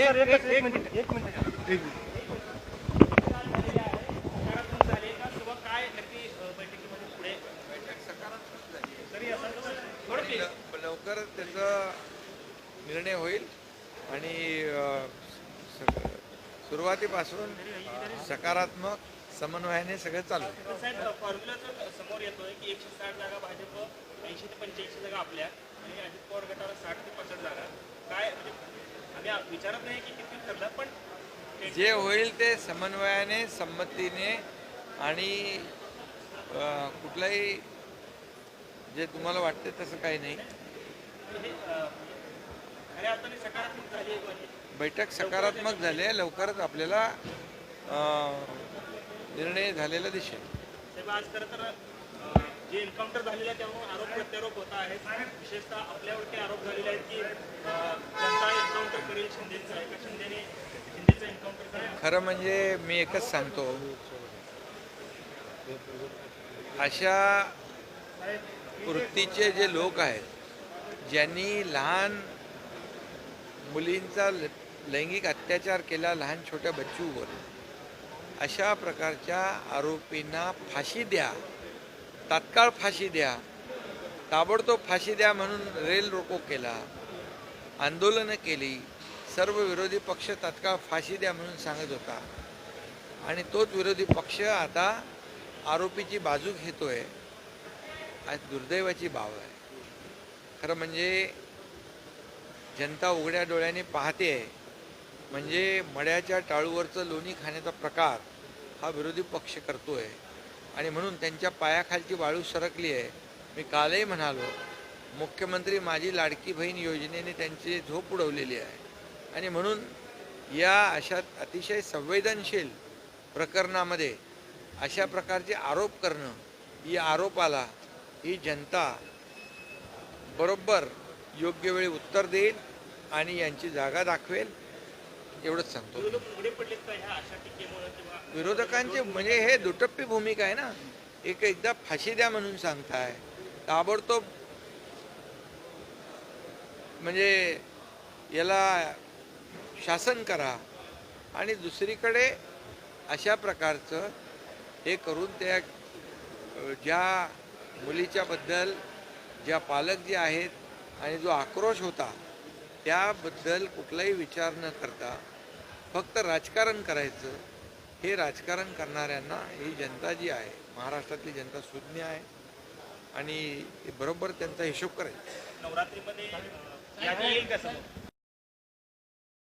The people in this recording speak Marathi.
सर एकच एक मिनिट एक मिनिट. एक मिनिट. लवकर त्याचा निर्णय होईल आणि सुरुवातीपासून सकारात्मक समन्वयाने सगळं चालू समोर येतोय की एकशे साठ जागा भाजप ऐंशी ते पंच्याऐंशी जागा आपल्या आणि अजित पवार गटाला साठ ते पासष्ट जागा. काय म्हणजे आम्ही आ- विचारत नाही की किती ठरलं पण ते- जे होईल ते समन्वयाने संमतीने आणि कुठलाही जे तुम्हाला वाटते तसं काही नाही. बैठक सकारात्मक झाली आहे लवकरच आपल्याला निर्णय झालेला दिसेल साहेब आज खरं तर अ, जे एन्काउंटर झालेले आहे त्यामुळे आरोप प्रत्यारोप होत आहेत. विशेषतः आपल्यावरती आरोप झालेले आहेत की जनता एन्काउंटर करेल शिंदेचं आहे का शिंदेने शिंदेचं एन्काउंटर करेल. खरं म्हणजे मी एकच सांगतो. अशा वृत्तीचे जे लोक आहेत ज्यांनी लहान मुलींचा लैंगिक अत्याचार केला लहान छोट्या बच्चूवर अशा प्रकारच्या आरोपींना फाशी द्या. तात्काळ फाशी द्या. ताबडतोब फाशी द्या म्हणून रेल रोको केला. आंदोलनं केली. सर्व विरोधी पक्ष तात्काळ फाशी द्या म्हणून सांगत होता. आणि तोच विरोधी पक्ष आता आरोपीची बाजू घेतोय. आज दुर्दैवाची बाब आहे. खरं म्हणजे जनता उघड्या डोळ्याने पाहते म्हणजे मड्याच्या टाळूवरचं लोणी खाण्याचा प्रकार हा विरोधी पक्ष करतो आहे आणि म्हणून त्यांच्या पायाखालची वाळू सरकली आहे. मी कालही म्हणालो मुख्यमंत्री माझी लाडकी बहीण योजनेने त्यांची झोप उडवलेली आहे. आणि म्हणून या अशा अतिशय संवेदनशील प्रकरणामध्ये अशा प्रकारचे आरोप करणं ही आरोपाला ही जनता बरोबर योग्य वेळी उत्तर देईल आणि यांची जागा दाखवेल. एवढंच सांगतो. विरोधकांचे म्हणजे हे दुटप्पी भूमिका आहे ना एक एकदा फाशी द्या म्हणून सांगताय. ताबडतोब म्हणजे याला शासन करा आणि दुसरीकडे अशा प्रकारचं हे करून त्या ज्या मुलीच्या बद्दल ज्या पालक जे आहेत आणि जो आक्रोश होता त्याबद्दल कुठलाही विचार न करता फक्त राजकारण करायचं. हे राजकारण करणाऱ्यांना ही जनता जी आहे महाराष्ट्रातली जनता सुज्ञ आहे आणि बरोबर त्यांचा हिशोब करायचा. नवरात्रीमध्ये